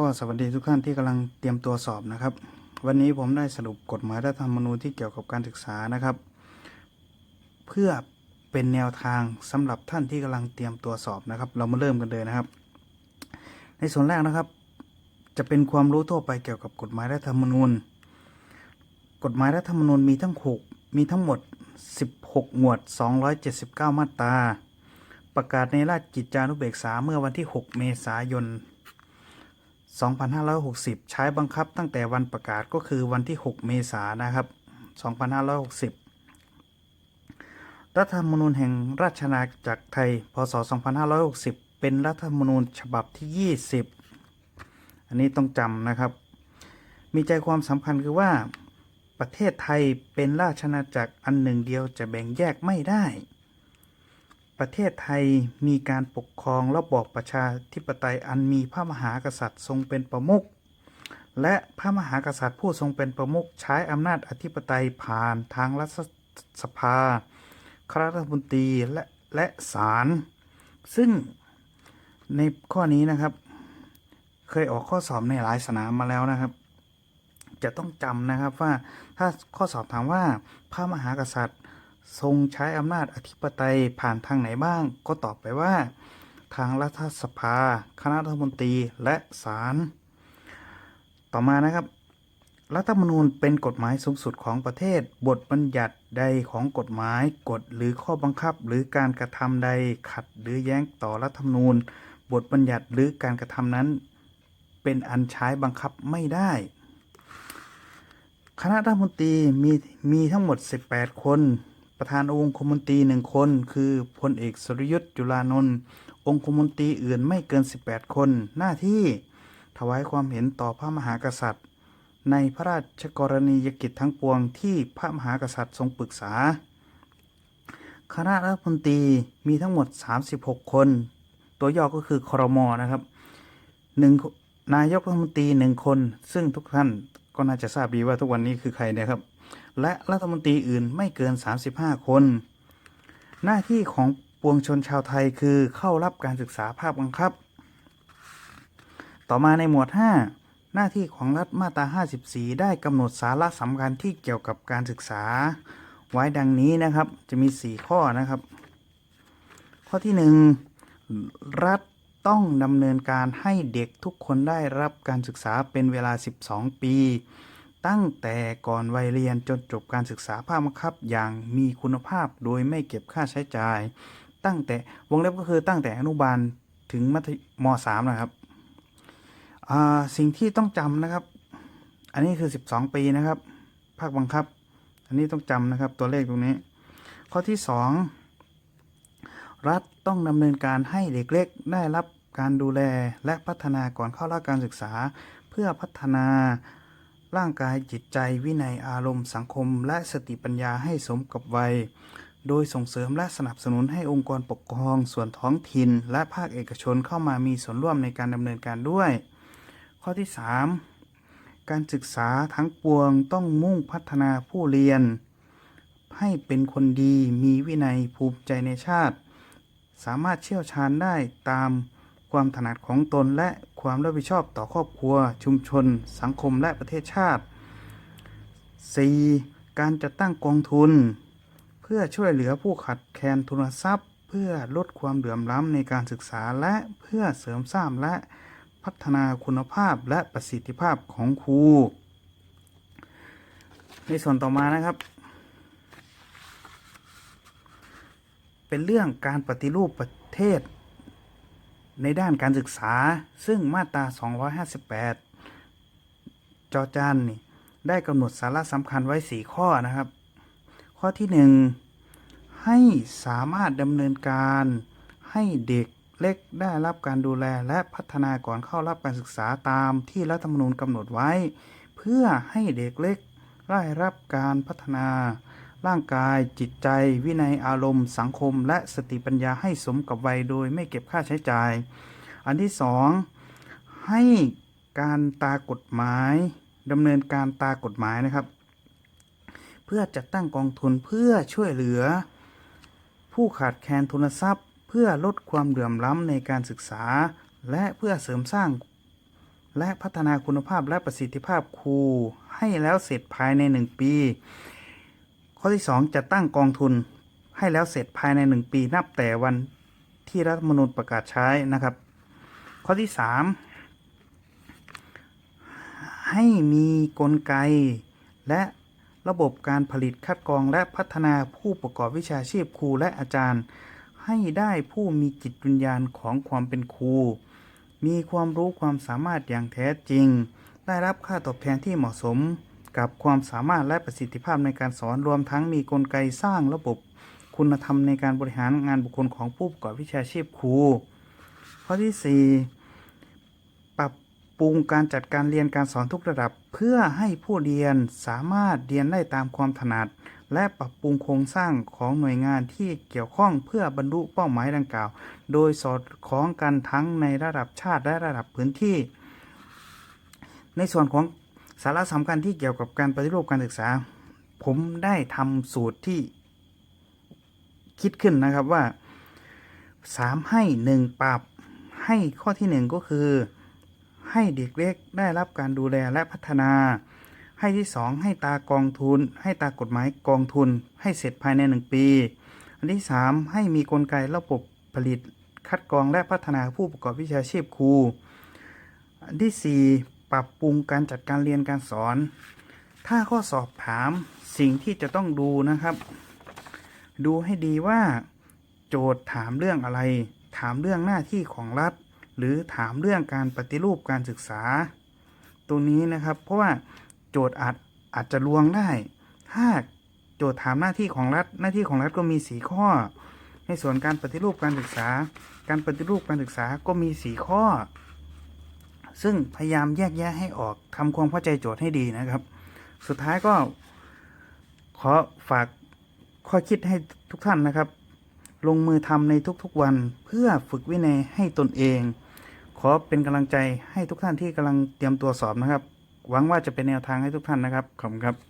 ก็สวัสดีทุกท่านที่กำลังเตรียมตัวสอบนะครับ วันนี้ผมได้สรุปกฎหมายรัฐธรรมนูญที่เกี่ยวกับการศึกษานะครับ เพื่อเป็นแนวทางสำหรับท่านที่กำลังเตรียมตัวสอบนะครับ เรามาเริ่มกันเลยนะครับ ในส่วนแรกนะครับ จะเป็นความรู้ทั่วไปเกี่ยวกับกฎหมายรัฐธรรมนูญ กฎหมายรัฐธรรมนูญมีทั้งหกมีทั้งหมด 16 หมวด 279 มาตราประกาศในราชกิจจานุเบกษาเมื่อวันที่ 6 เมษายน 2560 ใช้บังคับตั้งแต่วันประกาศก็คือวันที่ 6 เมษายนนะครับ 2560 รัฐธรรมนูญแห่งราชอาณาจักรไทย พศ 2560 เป็นรัฐธรรมนูญฉบับที่ 20 อันนี้ต้องจำนะครับ มีใจความสำคัญคือว่าประเทศไทยเป็นราชอาณาจักรอันหนึ่งเดียวจะแบ่งแยกไม่ได้ ประเทศไทยมีการปกครองระบอบประชาธิปไตยอันมีพระมหากษัตริย์ทรงเป็นประมุขและพระมหากษัตริย์ผู้ทรงเป็นประมุขใช้อำนาจอธิปไตยผ่านทางรัฐสภาคณะรัฐมนตรีและและศาลซึ่งในข้อนี้นะครับ เคยออกข้อสอบในหลายสนามมาแล้วนะครับ จะต้องจำนะครับว่าถ้าข้อสอบถามว่าพระมหากษัตริย์ ทรงใช้อำนาจอธิปไตยผ่านทางไหนบ้าง ก็ตอบไปว่า ทางรัฐสภา คณะรัฐมนตรีและศาลต่อมานะครับ รัฐธรรมนูญเป็นกฎหมายสูงสุดของประเทศ บทบัญญัติใดของกฎหมายกฎหรือข้อบังคับ หรือการกระทำใดขัดหรือแย้งต่อรัฐธรรมนูญ บทบัญญัติหรือการกระทำนั้น เป็นอันใช้บังคับไม่ได้ คณะรัฐมนตรีมีมีทั้งหมด 18 คน ประธานองค์คมนตรีหนึ่งคน คือพลเอกสรยุทธ์จุลานนท์องค์คมนตรีอื่นไม่เกิน 18 คน หน้าที่ถวายความเห็นต่อพระมหากษัตริย์ ในพระราชกรณียกิจทั้งปวงที่พระมหากษัตริย์ทรงปรึกษา คณะรัฐมนตรีมีทั้งหมด 36 คน ตัวย่อก็คือครมนะครับหนึ่งนายกรัฐมนตรีหนึ่งคน ซึ่งทุกท่านก็น่าจะทราบดีว่าทุกวันนี้คือใครนะครับ และรัฐมนตรีอื่นไม่เกิน 35 คน หน้าที่ของปวงชนชาวไทยคือเข้ารับการศึกษาภาคบังคับ ต่อมาในหมวด 5 หน้าที่ของรัฐมาตรา 54 ได้กำหนดสาระสำคัญที่เกี่ยวกับการศึกษา ไว้ดังนี้นะครับ จะมี 4 ข้อนะครับ ข้อที่ 1 รัฐต้องดำเนินการให้เด็กทุกคนได้รับการศึกษาเป็นเวลา 12 ปี ตั้งแต่ก่อนวัยเรียนจนจบการศึกษาภาคบังคับ อย่างมีคุณภาพโดยไม่เก็บค่าใช้จ่าย ตั้งแต่วงเล็บก็คือตั้งแต่อนุบาลถึงมัธยมสามนะครับสิ่งที่ต้องจำนะครับ อันนี้คือ 12 ปีนะครับ ภาคบังคับ อันนี้ต้องจำนะครับตัวเลขตรงนี้ ข้อที่ 2 รัฐต้องดำเนินการให้เด็กเล็กได้รับการดูแลและพัฒนาก่อนเข้ารับการศึกษา เพื่อพัฒนา ร่างกายจิตใจวินัยอารมณ์สังคม และสติปัญญาให้สมกับวัย โดยส่งเสริมและสนับสนุนให้องค์กรปกครองส่วนท้องถิ่น และภาคเอกชนเข้ามามีส่วนร่วมในการดำเนินการด้วย ข้อที่ 3 การศึกษาทั้งปวงต้องมุ่งพัฒนาผู้เรียน ให้เป็นคนดีมีวินัยภูมิใจในชาติ สามารถเชี่ยวชาญได้ตาม ความถนัดของตนและความรับผิดชอบต่อครอบครัว ชุมชน สังคมและประเทศชาติ 4. การจัดตั้งกองทุน เพื่อช่วยเหลือผู้ขัดแคลนทุนทรัพย์ เพื่อลดความเหลื่อมล้ำในการศึกษาและเพื่อเสริมสร้างและพัฒนาคุณภาพและประสิทธิภาพของครู ในส่วนต่อมานะครับ เป็นเรื่องการปฏิรูปประเทศ ในด้านการศึกษา ซึ่งมาตรา 258 จอจานนี่ได้กำหนดสาระสำคัญไว้ 4 ข้อนะครับ ข้อที่ 1 ให้สามารถดำเนินการให้เด็กเล็กได้รับการดูแลและพัฒนาก่อนเข้ารับการศึกษาตามที่รัฐธรรมนูญกำหนดไว้ เพื่อให้เด็กเล็กได้รับการพัฒนา ร่างกายจิตใจวินัยอารมณ์ สังคม และสติปัญญาให้สมกับวัยโดยไม่เก็บค่าใช้จ่าย อันที่สองให้การตากฎหมายดำเนินการตากฎหมายนะครับ เพื่อจัดตั้งกองทุนเพื่อช่วยเหลือ ผู้ขาดแคลนทุนทรัพย์ เพื่อลดความเหลื่อมล้ำในการศึกษา และเพื่อเสริมสร้าง และพัฒนาคุณภาพและประสิทธิภาพครูให้แล้วเสร็จภายใน 1 ปี อที่ 2 จะตั้งกองทุนให้แล้วเสร็จภายใน 1 ปีนับแต่วันที่รัฐธรรมนูญประกาศใช้นะครับ ข้อที่ 3 ให้มีกลไก และระบบการผลิตคัดกรองและพัฒนาผู้ประกอบวิชาชีพครูและอาจารย์ ให้ได้ผู้มีจิตวิญญาณของความเป็นครู มีความรู้ความสามารถอย่างแท้จริง ได้รับค่าตอบแทนที่เหมาะสม กับความสามารถและประสิทธิภาพในการสอนรวมทั้งมีกลไกสร้างระบบคุณธรรมในการบริหารงานบุคคลของผู้ประกอบวิชาชีพครูข้อที่ 4 ปรับปรุงการจัดการเรียนการสอนทุกระดับ เพื่อให้ผู้เรียนสามารถเรียนได้ตามความถนัด และปรับปรุงโครงสร้างของหน่วยงานที่เกี่ยวข้องเพื่อบรรลุเป้าหมายดังกล่าว โดยสอดคล้องกันทั้งในระดับชาติและระดับพื้นที่ ในส่วนของ สาระสำคัญที่เกี่ยวกับการปฏิรูปการศึกษา ผมได้ทำสูตรที่คิดขึ้นนะครับว่าสามให้หนึ่งปรับให้ข้อที่หนึ่งก็คือ ให้เด็กเล็กได้รับการดูแลและพัฒนา ให้ที่สองให้ตากองทุน ให้ตากฎหมายกองทุน ให้เสร็จภายในหนึ่งปี อันที่สามให้มีกลไกระบบผลิตคัดกรองและพัฒนาผู้ประกอบวิชาชีพครู อันที่สี่ ปรับปรุงการจัดการเรียนการสอน ถ้าข้อสอบถามสิ่งที่จะต้องดูนะครับ ดูให้ดีว่า โจทย์ถามเรื่องอะไร ถามเรื่องหน้าที่ของรัฐ หรือถามเรื่องการปฏิรูปการศึกษา ตรงนี้นะครับ เพราะว่าโจทย์อาจอาจจะลวงได้ ถ้าโจทย์ถามหน้าที่ของรัฐ หน้าที่ของรัฐก็มีสีข้อ ในส่วนการปฏิรูปการศึกษา การปฏิรูปการศึกษาก็มีสีข้อ ซึ่งพยายามแยกแยะให้ออกทำความเข้าใจโจทย์ให้ดีนะครับ สุดท้ายก็ ขอฝากข้อคิดให้ทุกท่านนะครับ ลงมือทำในทุกๆวันเพื่อฝึกวินัยให้ตนเอง ขอเป็นกำลังใจให้ทุกท่านที่กำลังเตรียมตัวสอบนะครับ หวังว่าจะเป็นแนวทางให้ทุกท่านนะครับขอบคุณครับ